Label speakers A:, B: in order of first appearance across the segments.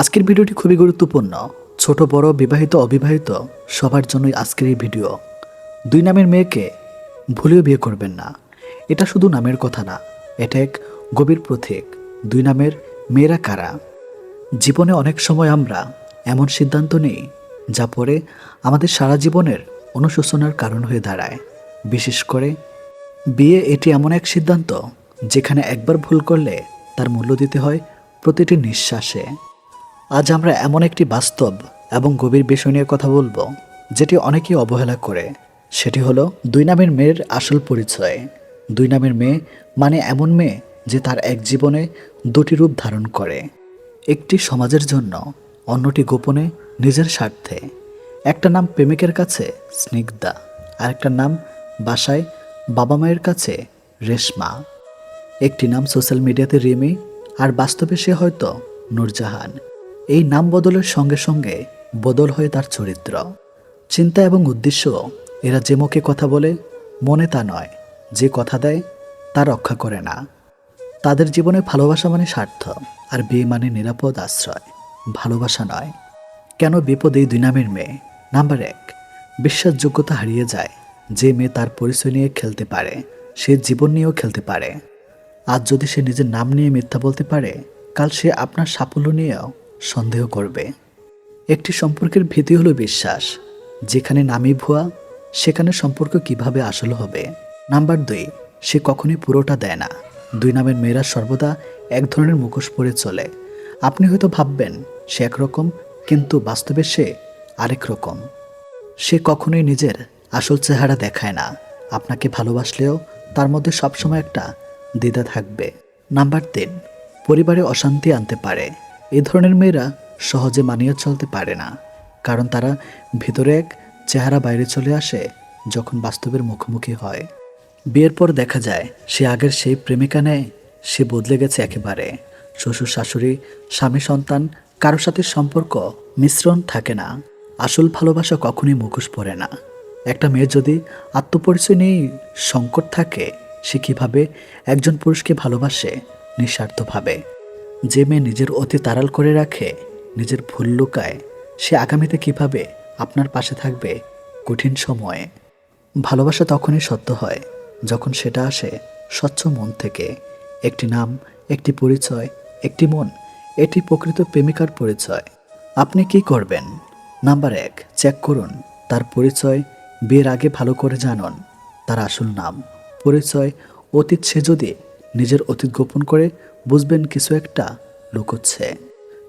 A: আজকের ভিডিওটি খুবই গুরুত্বপূর্ণ। ছোট, বড়, বিবাহিত, অবিবাহিত, সবার জন্যই আজকের এই ভিডিও। দুই নামের মেয়েকে ভুলেও বিয়ে করবেন না। এটা শুধু নামের কথা না, এটা এক গভীর প্রতীক। দুই নামের মেয়েরা কারা? জীবনে অনেক সময় আমরা এমন সিদ্ধান্ত নিই, যা পরে আমাদের সারা জীবনের অনুশোচনার কারণ হয়ে দাঁড়ায়। বিশেষ করে বিয়ে এটি এমন এক সিদ্ধান্ত, যেখানে একবার ভুল করলে তার মূল্য দিতে হয় প্রতিটি নিঃশ্বাসে। আজ আমরা এমন একটি বাস্তব এবং গভীর বিষয় নিয়ে কথা বলব, যেটি অনেকেই অবহেলা করে। সেটি হলো দুই নামের মেয়ের আসল পরিচয়। দুই নামের মেয়ে মানে এমন মেয়ে যে তার এক জীবনে দুটি রূপ ধারণ করে। একটি সমাজের জন্য, অন্যটি গোপনে নিজের স্বার্থে। একটা নাম প্রেমিকের কাছে স্নিগ্ধা, আর একটা নাম বাসায় বাবা মায়ের কাছে রেশমা। একটি নাম সোশ্যাল মিডিয়াতে রিমি, আর বাস্তবে সে হয়তো নূরজাহান। এই নাম বদলের সঙ্গে সঙ্গে বদল হয়ে তার চরিত্র। চিন্তা এবং উদ্দেশ্য, এরা যে মুখে কথা বলে, মনে তা নয়। যে কথা দেয়, তা রক্ষা করে না। তাদের জীবনে ভালোবাসা মানে স্বার্থ, আর বিয়ে মানে নিরাপদ আশ্রয়। ভালোবাসা নয়। কেন বিপদ এই দুই নামের মেয়ে? নাম্বার এক, বিশ্বাসযোগ্যতা হারিয়ে যায়। যে মেয়ে তার পরিচয় নিয়ে খেলতে পারে, সে জীবন নিয়েও খেলতে পারে। আজ যদি সে নিজের নাম নিয়ে মিথ্যা বলতে পারে, কাল সে আপনার সাফল্য নিয়েও সন্দেহ করবে। একটি সম্পর্কের ভীতি হলো বিশ্বাস। যেখানে নামই ভুয়া, সেখানে সম্পর্ক কীভাবে আসল হবে? নাম্বার দুই, সে কখনই পুরোটা দেয় না। দুই নামের মেয়েরা সর্বদা এক ধরনের মুখোশ পরে চলে। আপনি হয়তো ভাববেন, সে একরকম, কিন্তু বাস্তবে সে আরেক রকম। সে কখনোই নিজের আসল চেহারা দেখায় না। আপনাকে ভালোবাসলেও তার মধ্যে সবসময় একটা দ্বিধা থাকবে। নাম্বার তিন, পরিবারে অশান্তি আনতে পারে। এই ধরনের মেয়েরা সহজে মানিয়ে চলতে পারে না, কারণ তারা ভিতরে এক চেহারা বাইরে চলে আসে যখন বাস্তবের মুখোমুখি হয়। বিয়ের পর দেখা যায়, সে আগের সেই প্রেমিকা নেয়, সে বদলে গেছে একেবারে। শ্বশুর, শাশুড়ি, স্বামী, সন্তান, কারোর সাথে সম্পর্ক, মিশ্রণ থাকে না। আসল ভালোবাসা কখনই মুখোশ পড়ে না। একটা মেয়ে যদি আত্মপরিচয় নিয়েই সংকট থাকে, সে কীভাবে একজন পুরুষকে ভালোবাসে, নিঃস্বার্থভাবে? যে মেয়ে নিজের অতি তাড়াল করে রাখে, নিজের ভুল লুকায়, সে আগামীতে কীভাবে আপনার পাশে থাকবে কঠিন সময়ে? ভালোবাসা তখনই সত্য হয় যখন সেটা আসে স্বচ্ছ মন থেকে। একটি নাম, একটি পরিচয়, একটি মন, এটি প্রকৃত প্রেমিকার পরিচয়। আপনি কি করবেন? নাম্বার এক, চেক করুন, তার পরিচয়, বিয়ের আগে ভালো করে জানুন, তার আসল নাম, পরিচয়, অতীত সে যদি নিজের অতীত গোপন করে বুঝবেন কিছু একটা লুকোচ্ছে।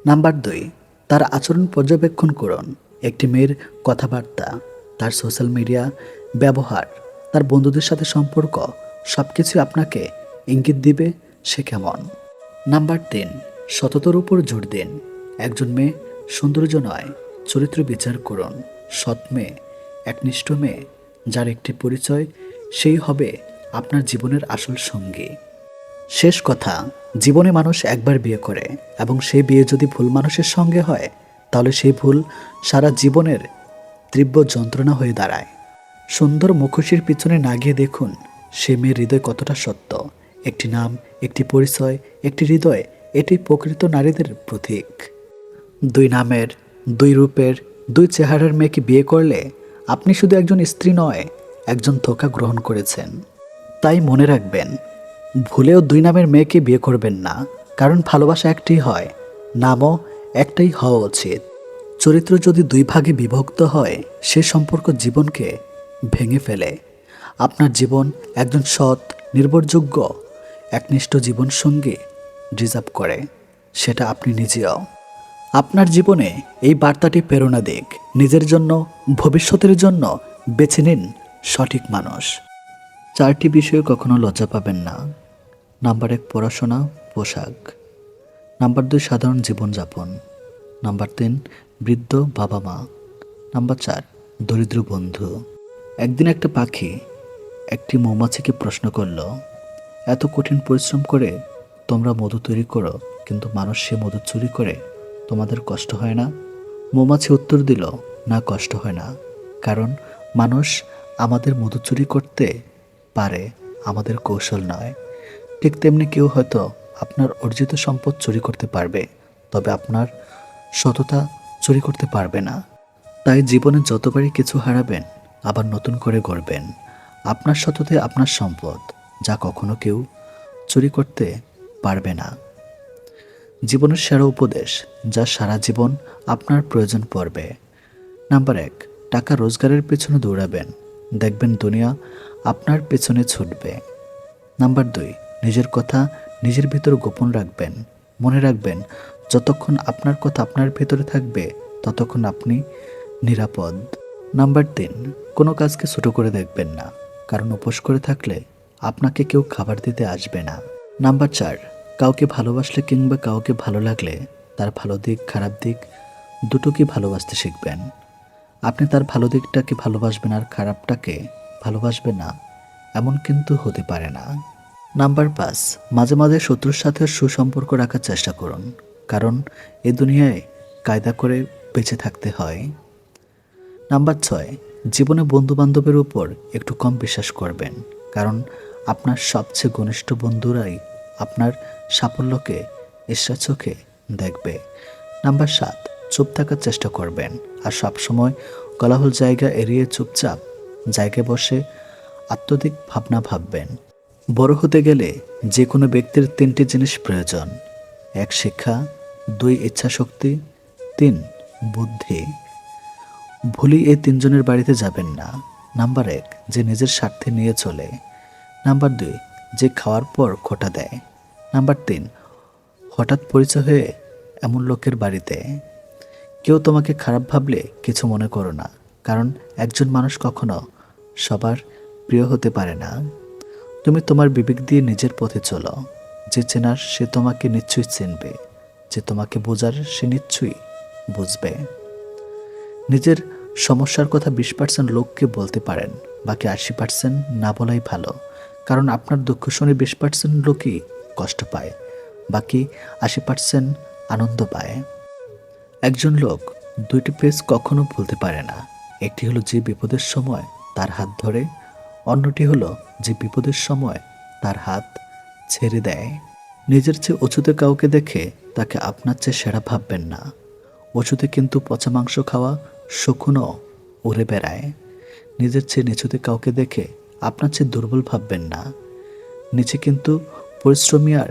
A: নাম্বার দুই, তার আচরণ পর্যবেক্ষণ করুন। একটি মেয়ের কথাবার্তা, তার সোশ্যাল মিডিয়া, ব্যবহার, তার বন্ধুদের সাথে সম্পর্ক সব কিছু আপনাকে ইঙ্গিত দিবে সে কেমন। নাম্বার তিন, সততার উপর জোর দিন। একজন মেয়ে সৌন্দর্য নয়, চরিত্র বিচার করুন। সৎ মেয়ে, একনিষ্ঠ মেয়ে, যার একটি পরিচয়, সেই হবে আপনার জীবনের আসল সঙ্গী। শেষ কথা, জীবনে মানুষ একবার বিয়ে করে এবং সেই বিয়ে যদি ভুল মানুষের সঙ্গে হয়, তাহলে সেই ভুল সারা জীবনের তীব্র যন্ত্রণা হয়ে দাঁড়ায়। সুন্দর মুখোশির পিছনে না গিয়ে দেখুন সে মেয়ের হৃদয় কতটা সত্য। একটি নাম, একটি পরিচয়, একটি হৃদয়, এটি প্রকৃত নারীদের প্রতীক। দুই নামের, দুই রূপের, দুই চেহারার মেয়েকে বিয়ে করলে আপনি শুধু একজন স্ত্রী নয়, একজন ধোকা গ্রহণ করেছেন। তাই মনে রাখবেন ভুলেও দুই নামের মেয়েকে বিয়ে করবেন না, কারণ ভালোবাসা একটি হয়, নামও একটাই হওয়া উচিত। চরিত্র যদি দুই ভাগে বিভক্ত হয়, সে সম্পর্ক জীবনকে ভেঙে ফেলে। আপনার জীবন একজন সৎ, নির্ভরযোগ্য, একনিষ্ঠ জীবনসঙ্গী ডিজার্ভ করে, সেটা আপনি নিজেও। আপনার জীবনে এই বার্তাটি প্রেরণা দিক। নিজের জন্য, ভবিষ্যতের জন্য বেছে নিন সঠিক মানুষ। চারটি বিষয়ে কখনো লজ্জা পাবেন না। নাম্বার এক, পড়াশোনা, পোশাক। নাম্বার দুই, সাধারণ জীবনযাপন। নাম্বার তিন, বৃদ্ধ বাবা মা নাম্বার চার, দরিদ্র বন্ধু। একদিন একটা পাখি একটি মৌমাছিকে প্রশ্ন করল, এত কঠিন পরিশ্রম করে তোমরা মধু তৈরি করো, কিন্তু মানুষ সে মধু চুরি করে, তোমাদের কষ্ট হয় না? মৌমাছি উত্তর দিল, না, কষ্ট হয় না। কারণ মানুষ আমাদের মধু চুরি করতে পারে আমাদের কৌশল নয়। ঠিক তেমনি কেউ হয়তো আপনার অর্জিত সম্পদ চুরি করতে পারবে, তবে আপনার সততা চুরি করতে পারবে না। তাই জীবনে যতবারই কিছু হারাবেন, আবার নতুন করে গড়বেন। আপনার সততাই আপনার সম্পদ, যা কখনো কেউ চুরি করতে পারবে না। জীবনের সেরা উপদেশ, যা সারা জীবন আপনার প্রয়োজন পড়বে। নাম্বার এক, টাকা রোজগারের পেছনে দৌড়াবেন। দেখবেন দুনিয়া আপনার পেছনে ছুটবে। নাম্বার দুই, নিজের কথা নিজের ভিতর গোপন রাখবেন। মনে রাখবেন, যতক্ষণ আপনার কথা আপনার ভেতরে থাকবে, ততক্ষণ আপনি নিরাপদ। নাম্বার তিন, কোনো কাজকে ছোট করে দেখবেন না। কারণ উপোস করে থাকলে আপনাকে কেউ খাবার দিতে আসবে না। নাম্বার চার, কাউকে ভালোবাসলে কিংবা কাউকে ভালো লাগলে তার ভালো দিক, খারাপ দিক দুটোকে ভালোবাসতে শিখবেন। আপনি তার ভালো দিকটাকে ভালোবাসবেন আর খারাপটাকে ভালোবাসবেন না, এমন কিন্তু হতে পারে না। নাম্বার পাঁচ, মাঝে মাঝে শত্রুর সাথে সুসম্পর্ক রাখার চেষ্টা করুন, কারণ এ দুনিয়ায় কায়দা করে বেঁচে থাকতে হয়। নাম্বার ছয়, জীবনে বন্ধু বান্ধবের উপর একটু কম বিশ্বাস করবেন, কারণ আপনার সবচেয়ে ঘনিষ্ঠ বন্ধুরাই আপনার সাফল্যকে ঈশ্বর চোখে দেখবে। নাম্বার সাত, চুপ থাকার চেষ্টা করবেন, আর সবসময় কোলাহল জায়গা এড়িয়ে চুপচাপ জায়গায় বসে আত্মদিক ভাবনা ভাববেন। বড় হতে গেলে যে কোনো ব্যক্তির তিনটি জিনিস প্রয়োজন। এক, শিক্ষা। দুই, ইচ্ছাশক্তি। তিন, বুদ্ধি। ভুলি এই তিনজনের বাড়িতে যাবেন না। নাম্বার এক, যে নিজের স্বার্থে নিয়ে চলে। নাম্বার দুই, যে খাওয়ার পর খোটা দেয়। নাম্বার তিন, হঠাৎ পরিচয় হয়ে এমন লোকের বাড়িতে। কেউ তোমাকে খারাপ ভাবলে কিছু মনে করো না। কারণ একজন মানুষ কখনো সবার প্রিয় হতে পারে না। তুমি তোমার বিবেক দিয়ে নিজের পথে চলো। যে চেনার সে তোমাকে নিশ্চয়ই চিনবে। যে তোমাকে বোঝার সে নিশ্চয়ই বুঝবে। নিজের সমস্যার কথা বিশ পার্সেন্ট লোককে বলতে পারেন, বাকি আশি পার্সেন্ট না বলাই ভালো। কারণ আপনার দুঃখ শুনে বিশ পার্সেন্ট লোকই কষ্ট পায়, বাকি আশি পার্সেন্ট আনন্দ পায়। একজন লোক দুইটি পেজ কখনো ভুলতে পারে না। একটি হলো যে বিপদের সময় তার হাত ধরে, অন্যটি হলো যে বিপদের সময় তার হাত ছেড়ে দেয়। নিজের চেয়ে উঁচুতে কাউকে দেখে তাকে আপনার চেয়ে সেরা ভাববেন না। অচুতে কিন্তু পচা মাংস খাওয়া শকুনও উড়ে বেড়ায়। নিজের চেয়ে নিচুতে কাউকে দেখে আপনার চেয়ে দুর্বল ভাববেন না। নিচে কিন্তু পরিশ্রমী আর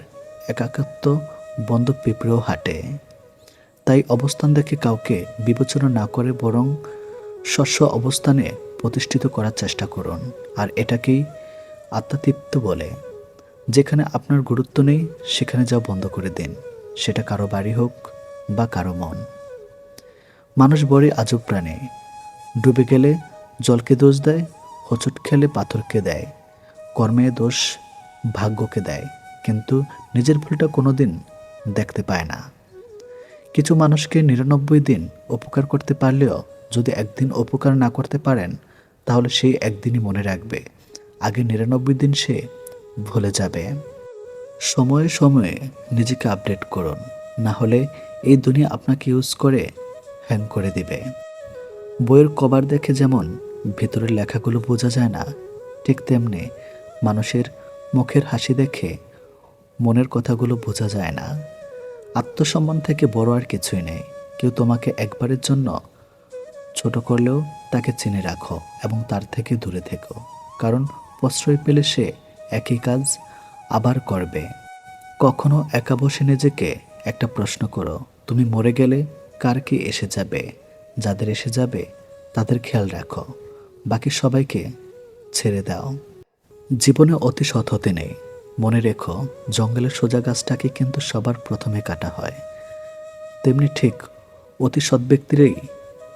A: একাকত্ব বন্ধ পিঁপড়েও হাঁটে। তাই অবস্থান দেখে কাউকে বিবেচনা না করে বরং শস্য অবস্থানে প্রতিষ্ঠিত করার চেষ্টা করুন। আর এটাকেই আত্মাতৃপ্ত বলে। যেখানে আপনার গুরুত্ব নেই, সেখানে যা বন্ধ করে দিন। সেটা কারও বাড়ি হোক বা কারও মন। মানুষ বড়ই আজব প্রাণী। ডুবে গেলে জলকে দোষ দেয়, হোঁচট খেলে পাথরকে দেয়। কর্মে দোষ ভাগ্যকে দেয়। কিন্তু নিজের ভুলটা কোনোদিন দেখতে পায় না। কিছু মানুষকে নিরানব্বই দিন উপকার করতে পারলেও যদি একদিন উপকার না করতে পারেন, তাহলে সেই একদিনই মনে রাখবে। আগে নিরানব্বই দিন সে ভুলে যাবে। সময়ে সময়ে নিজেকে আপডেট করুন। না হলে এই দুনিয়া আপনাকে ইউজ করে হ্যাং করে দিবে। বইয়ের কভার দেখে যেমন ভেতরের লেখাগুলো বোঝা যায় না, ঠিক তেমনি মানুষের মুখের হাসি দেখে মনের কথাগুলো বোঝা যায় না। আত্মসম্মান থেকে বড় আর কিছুই নেই। কেউ তোমাকে একবারের জন্য ছোট করলেও তাকে চিনে রাখো এবং তার থেকে দূরে থেকো, কারণ প্রশ্রয় পেলে সে একই কাজ আবার করবে। কখনো একা বসে নিজেকে একটা প্রশ্ন করো, তুমি মরে গেলে কার কি এসে যাবে? যাদের এসে যাবে, তাদের খেয়াল রাখো। বাকি সবাইকে ছেড়ে দাও। জীবনে অতি সৎ হতে নেই। মনে রেখো, জঙ্গলের সোজা গাছটাকে কিন্তু সবার প্রথমে কাটা হয়। তেমনি ঠিক অতি সৎ ব্যক্তিরই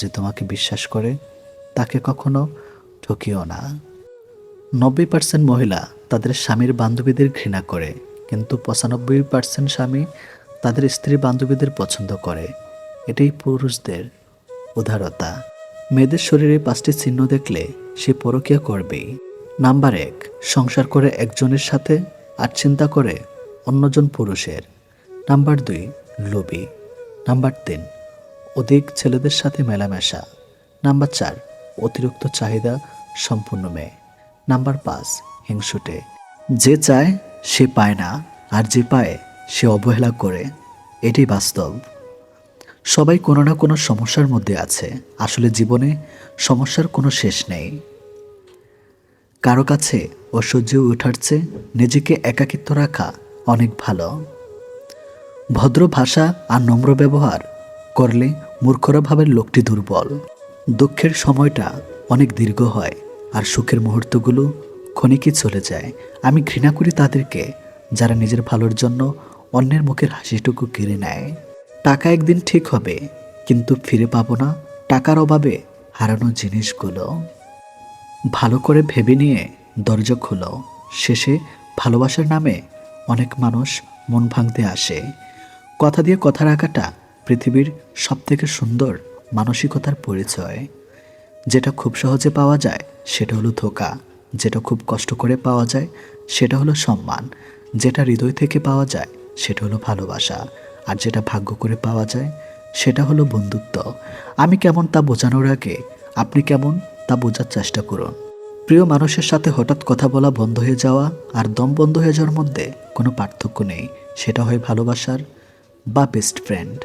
A: যে তোমাকে বিশ্বাস করে, তাকে কখনো ঠকিও না। নব্বই পার্সেন্ট মহিলা তাদের স্বামীর বান্ধবীদের ঘৃণা করে, কিন্তু পঁচানব্বই পার্সেন্ট স্বামী তাদের স্ত্রী বান্ধবীদের পছন্দ করে। এটাই পুরুষদের উদারতা। মেয়েদের শরীরে পাঁচটি চিহ্ন দেখলে সে পরকিয়া করবেই। নাম্বার এক, সংসার করে একজনের সাথে আর চিন্তা করে অন্যজন পুরুষের। নাম্বার দুই, লোভী। নাম্বার তিন অধিক ছেলেদের সাথে মেলামেশা। নাম্বার চার, অতিরিক্ত চাহিদা সম্পূর্ণ মেয়ে। নাম্বার পাঁচ, হিংসুটে। যে চায়, সে পায় না, আর যে পায়, সে অবহেলা করে। এটাই বাস্তব। সবাই কোনো না কোনো সমস্যার মধ্যে আছে। আসলে জীবনে সমস্যার কোনো শেষ নেই। কারও কাছে অসহ্য ওঠার চেয়ে নিজেকে একাকিত্ব রাখা অনেক ভালো। ভদ্র ভাষা আর নম্র ব্যবহার করলে মূর্খরা ভাবের লোকটি দুর্বল। দুঃখের সময়টা অনেক দীর্ঘ হয় আর সুখের মুহূর্তগুলো ক্ষণিকই চলে যায়। আমি ঘৃণা করি তাদেরকে, যারা নিজের ভালোর জন্য অন্যের মুখের হাসিটুকু কেড়ে নেয়। টাকা একদিন ঠিক হবে, কিন্তু ফিরে পাবো না টাকার অভাবে হারানো জিনিসগুলো। ভালো করে ভেবে নিয়ে দরজা খুলো। শেষে ভালোবাসার নামে অনেক মানুষ মন ভাঙতে আসে। কথা দিয়ে কথা রাখাটা পৃথিবীর সবথেকে সুন্দর মানসিকতার পরিচয়। যেটা খুব সহজে পাওয়া যায়, সেটা হলো ধোকা। যেটা খুব কষ্ট করে পাওয়া যায়, সেটা হলো সম্মান। যেটা হৃদয় থেকে পাওয়া যায়, সেটা হলো ভালোবাসা। আর যেটা ভাগ্য করে পাওয়া যায়, সেটা হলো বন্ধুত্ব। আমি কেমন তা বোঝানোর আগে, আপনি কেমন তা বোঝার চেষ্টা করুন। প্রিয় মানুষের সাথে হঠাৎ কথা বলা বন্ধ হয়ে যাওয়া আর দম বন্ধ হয়ে যাওয়ার মধ্যে কোনো পার্থক্য নেই। সেটা হয় ভালোবাসার বা বেস্ট ফ্রেন্ড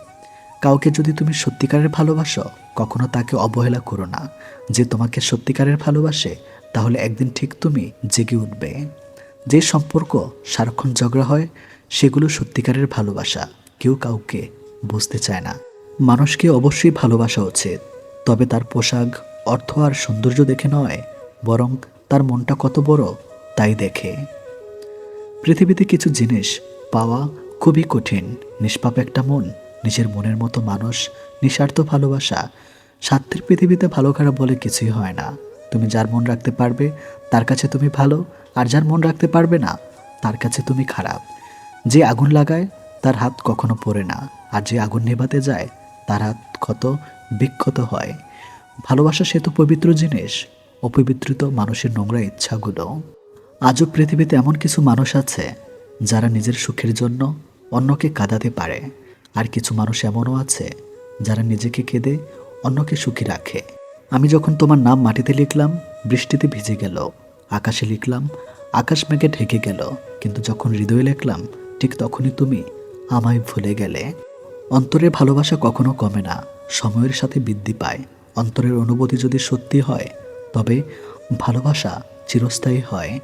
A: কাউকে যদি তুমি সত্যিকারের ভালোবাসো, কখনো তাকে অবহেলা করো না। যে তোমাকে সত্যিকারের ভালোবাসে, তাহলে একদিন ঠিক তুমি জেগে উঠবে। যে সম্পর্ক, সারাক্ষণ ঝগড়া হয়, সেগুলো সত্যিকারের ভালোবাসা। কেউ কাউকে বুঝতে চায় না। মানুষকে অবশ্যই ভালোবাসা উচিত। তবে তার পোশাক, অর্থ আর সৌন্দর্য দেখে নয়, বরং তার মনটা কত বড়, তাই দেখে। পৃথিবীতে কিছু জিনিস পাওয়া খুবই কঠিন, নিষ্পাপ একটা মন। নিজের মনের মতো মানুষ, নিঃস্বার্থ ভালোবাসা, স্বার্থের পৃথিবীতে ভালো খারাপ বলে কিছুই হয় না। তুমি যার মন রাখতে পারবে, তার কাছে তুমি ভালো, আর যার মন রাখতে পারবে না, তার কাছে তুমি খারাপ। যে আগুন লাগায়, তার হাত কখনো পড়ে না, আর যে আগুন নেভাতে যায়, তার হাত ক্ষত, বিক্ষত হয়। ভালোবাসা সে তো পবিত্র জিনিস, অপবিত্রিত মানুষের নোংরা ইচ্ছাগুলো। আজও পৃথিবীতে এমন কিছু মানুষ আছে, যারা নিজের সুখের জন্য অন্যকে কাঁদাতে পারে। আর কিছু মানুষ এমনও আছে যারা নিজেকে কেঁদে অন্যকে সুখী রাখে। আমি যখন তোমার নাম মাটিতে লিখলাম, বৃষ্টিতে ভিজে গেল। আকাশে লিখলাম, আকাশ মেঘে ঢেকে গেল। কিন্তু যখন হৃদয়ে লিখলাম, ঠিক তখনই তুমি আমায় ভুলে গেলে। অন্তরের ভালোবাসা কখনো কমে না, সময়ের সাথে বৃদ্ধি পায়। অন্তরের অনুভূতি যদি সত্যি হয়, তবে ভালোবাসা চিরস্থায়ী হয়।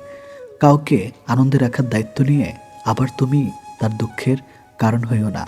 A: কাউকে আনন্দে রাখার দায়িত্ব নিয়ে আবার তুমি তার দুঃখের কারণ হইও না।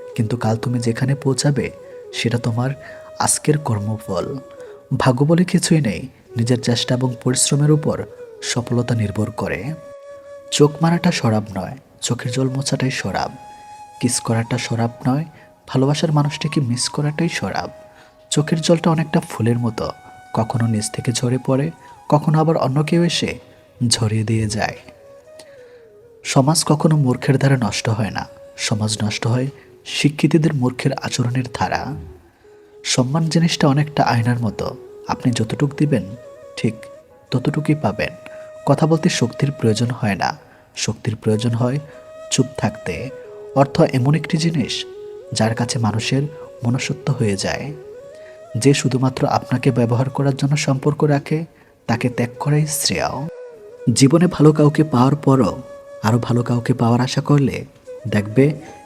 A: কিন্তু কাল তুমি যেখানে পৌঁছাবে, সেটা তোমার আজকের কর্মফল। ভাগ্য বলে কিছুই নেই, নিজের চেষ্টা এবং পরিশ্রমের উপর সফলতা নির্ভর করে। চোখ মারাটা সরাব নয়, চোখের জল মোছাটাই সরাব। কিস করাটা সরাব নয়, ভালোবাসার মানুষটাকে মিস করাটাই সরাব। চোখের জলটা অনেকটা ফুলের মতো, কখনো নিচ থেকে ঝরে পড়ে, কখনো আবার অন্য কেউ এসে ঝরিয়ে দিয়ে যায়। সমাজ কখনো মূর্খের দ্বারা নষ্ট হয় না, সমাজ নষ্ট হয় শিক্ষিতদের মূর্খের আচরণের ধারা। সম্মান জিনিসটা অনেকটা আয়নার মতো। আপনি যতটুক দিবেন, ঠিক ততটুকুই পাবেন। কথা বলতে শক্তির প্রয়োজন হয় না। শক্তির প্রয়োজন হয় চুপ থাকতে। অর্থ এমন একটি জিনিস যার কাছে মানুষের মনসত্ব হয়ে যায়। যে শুধুমাত্র আপনাকে ব্যবহার করার জন্য সম্পর্ক রাখে, তাকে ত্যাগ করাই শ্রেয়। জীবনে ভালো কাউকে পাওয়ার পরও আরও ভালো কাউকে পাওয়ার আশা করলে দেখবে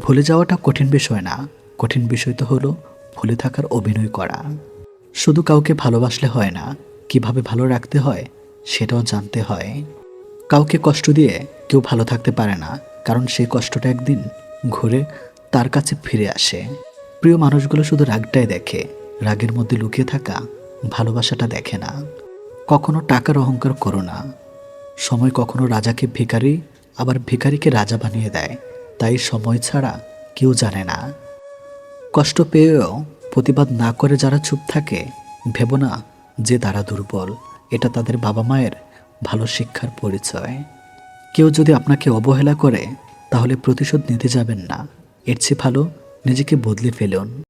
A: ভুলে যাওয়াটা কঠিন বিষয় না। কঠিন বিষয় তো হলো ভুলে থাকার অভিনয় করা। শুধু কাউকে ভালোবাসলে হয় না, কীভাবে ভালো রাখতে হয় সেটাও জানতে হয়। কাউকে কষ্ট দিয়ে কেউ ভালো থাকতে পারে না, কারণ সেই কষ্টটা একদিন ঘুরে তার কাছে ফিরে আসে। প্রিয় মানুষগুলো শুধু রাগটাই দেখে, রাগের মধ্যে লুকিয়ে থাকা, ভালোবাসাটা দেখে না। কখনো টাকার অহংকার করো না। সময় কখনো রাজাকে ভিখারি, আবার ভিখারিকে রাজা বানিয়ে দেয়। তাই সময় ছাড়া কেউ জানে না। কষ্ট পেয়েও প্রতিবাদ না করে যারা চুপ থাকে, ভেব না যে তারা দুর্বল। এটা তাদের বাবা মায়ের ভালো শিক্ষার পরিচয়। কেউ যদি আপনাকে অবহেলা করে, তাহলে প্রতিশোধ নিতে যাবেন না। এর চেয়ে ভালো নিজেকে বদলে ফেলুন।